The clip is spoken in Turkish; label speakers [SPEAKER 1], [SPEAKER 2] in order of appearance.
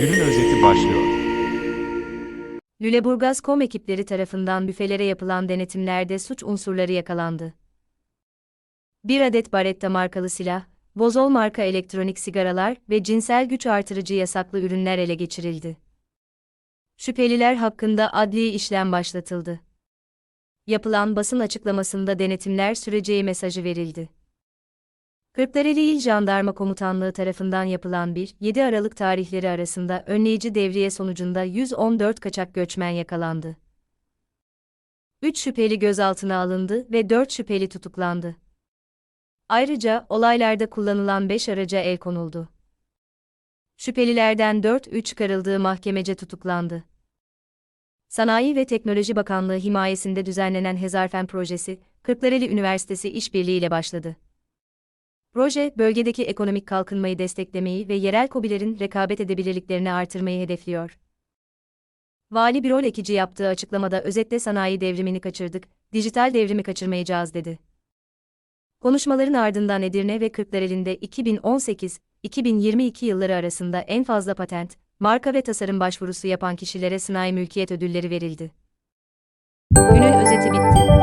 [SPEAKER 1] Günün özeti başlıyor.
[SPEAKER 2] Lüleburgaz.com ekipleri tarafından büfelere yapılan denetimlerde suç unsurları yakalandı. Bir adet Baretta markalı silah, Bozol marka elektronik sigaralar ve cinsel güç artırıcı yasaklı ürünler ele geçirildi. Şüpheliler hakkında adli işlem başlatıldı. Yapılan basın açıklamasında denetimler süreceği mesajı verildi. Kırklareli İl Jandarma Komutanlığı tarafından yapılan 1-7 Aralık tarihleri arasında önleyici devriye sonucunda 114 kaçak göçmen yakalandı. 3 şüpheli gözaltına alındı ve 4 şüpheli tutuklandı. Ayrıca olaylarda kullanılan 5 araca el konuldu. Şüphelilerden 4-3 çıkarıldığı mahkemece tutuklandı. Sanayi ve Teknoloji Bakanlığı himayesinde düzenlenen Hezarfen projesi, Kırklareli Üniversitesi işbirliği ile başladı. Proje, bölgedeki ekonomik kalkınmayı desteklemeyi ve yerel KOBİ'lerin rekabet edebilirliklerini artırmayı hedefliyor. Vali bir rol ekici yaptığı açıklamada özetle sanayi devrimini kaçırdık, dijital devrimi kaçırmayacağız dedi. Konuşmaların ardından Edirne ve Kırklareli'nde 2018-2022 yılları arasında en fazla patent, marka ve tasarım başvurusu yapan kişilere sanayi mülkiyet ödülleri verildi. Günün özeti bitti.